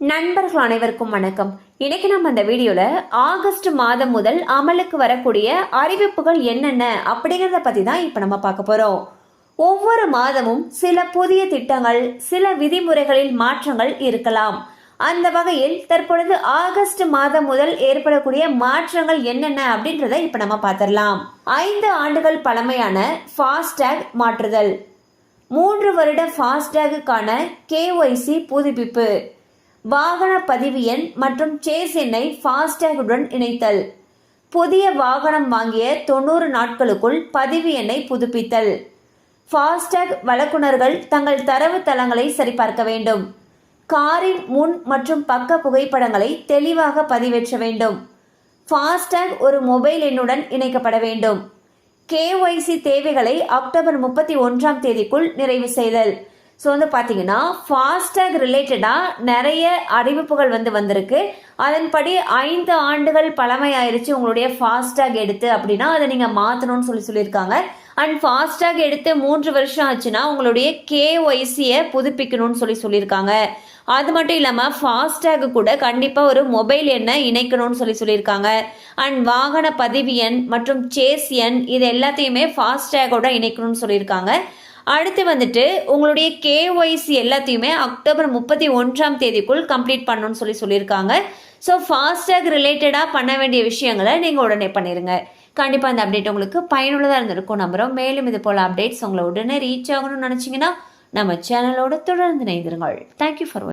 நண்பர்கள் அனைவருக்கும் வணக்கம். இன்னைக்கு நம்ம அந்த வீடியோல ஆகஸ்ட் மாதம் முதல் அமலுக்கு வரக்கூடிய அறிவிப்புகள் என்னென்ன அப்படிங்கறத பத்தி தான் இப்ப நம்ம பார்க்க போறோம். ஒவ்வொரு மாதமும் சில புதிய திட்டங்கள் சில விதிமுறைகளில் மாற்றங்கள் இருக்கலாம். அந்த வகையில் தற்பொழுது ஆகஸ்ட் மாதம் முதல் ஏற்படக்கூடிய மாற்றங்கள் என்னென்ன அப்படின்றத இப்ப நம்ம பார்த்திடலாம். ஐந்து ஆண்டுகள் பழமையான ஃபாஸ்டேக் மாற்றுதல். மூன்று வருட ஃபாஸ்டேகுக்கான கேஒய்சி புதுப்பிப்பு. வாகன பதிவு எண் மற்றும் சேஸ் எண்ணை ஃபாஸ்டேகுடன் இணைத்தல். புதிய வாகனம் வாங்கிய தொண்ணூறு நாட்களுக்குள் பதிவு எண்ணை புதுப்பித்தல். ஃபாஸ்டேக் வழக்குனர்கள் தங்கள் தரவு தளங்களை சரிபார்க்க வேண்டும். காரின் முன் மற்றும் பக்க புகைப்படங்களை தெளிவாக பதிவேற்ற வேண்டும். ஃபாஸ்டேக் ஒரு மொபைல் எண்ணுடன் இணைக்கப்பட வேண்டும். கேஒய்சி தேவைகளை அக்டோபர் முப்பத்தி ஒன்றாம் தேதிக்குள் நிறைவு செய்தல். ஸோ வந்து பார்த்தீங்கன்னா ஃபாஸ்டேக் ரிலேட்டடாக நிறைய அறிவிப்புகள் வந்து வந்திருக்கு. அதன்படி ஐந்து ஆண்டுகள் பழமையாயிருச்சு உங்களுடைய ஃபாஸ்டேக் எடுத்து அப்படின்னா அதை நீங்கள் மாற்றணும்னு சொல்லி சொல்லியிருக்காங்க. அண்ட் ஃபாஸ்டேக் எடுத்து மூன்று வருஷம் ஆச்சுன்னா உங்களுடைய கேஒய்சியை புதுப்பிக்கணும்னு சொல்லி சொல்லியிருக்காங்க. அது மட்டும் இல்லாமல் ஃபாஸ்டேக் கூட கண்டிப்பாக ஒரு மொபைல் எண்ணை இணைக்கணும்னு சொல்லி சொல்லியிருக்காங்க. அண்ட் வாகன பதிவு எண் மற்றும் சேஸ் எண் இது எல்லாத்தையுமே ஃபாஸ்டேகோட இணைக்கணும்னு சொல்லியிருக்காங்க. அடுத்து வந்துட்டு உங்களுடைய கேஒய்சி எல்லாத்தையுமே அக்டோபர் முப்பத்தி ஒன்றாம் தேதிக்குள் கம்ப்ளீட் பண்ணணும்னு சொல்லி சொல்லியிருக்காங்க. ஸோ ஃபாஸ்டேக் ரிலேட்டடாக பண்ண வேண்டிய விஷயங்களை நீங்கள் உடனே பண்ணிடுங்க கண்டிப்பாக அந்த அப்டேட் உங்களுக்கு பயனுள்ளதாக இருந்திருக்கும் நம்புகிறோம் மேலும் இது போல் அப்டேட்ஸ் உங்களை உடனே ரீச் ஆகணும்னு நினச்சிங்கன்னா நம்ம சேனலோட தொடர்ந்து இணைந்திருங்கள். Thank you for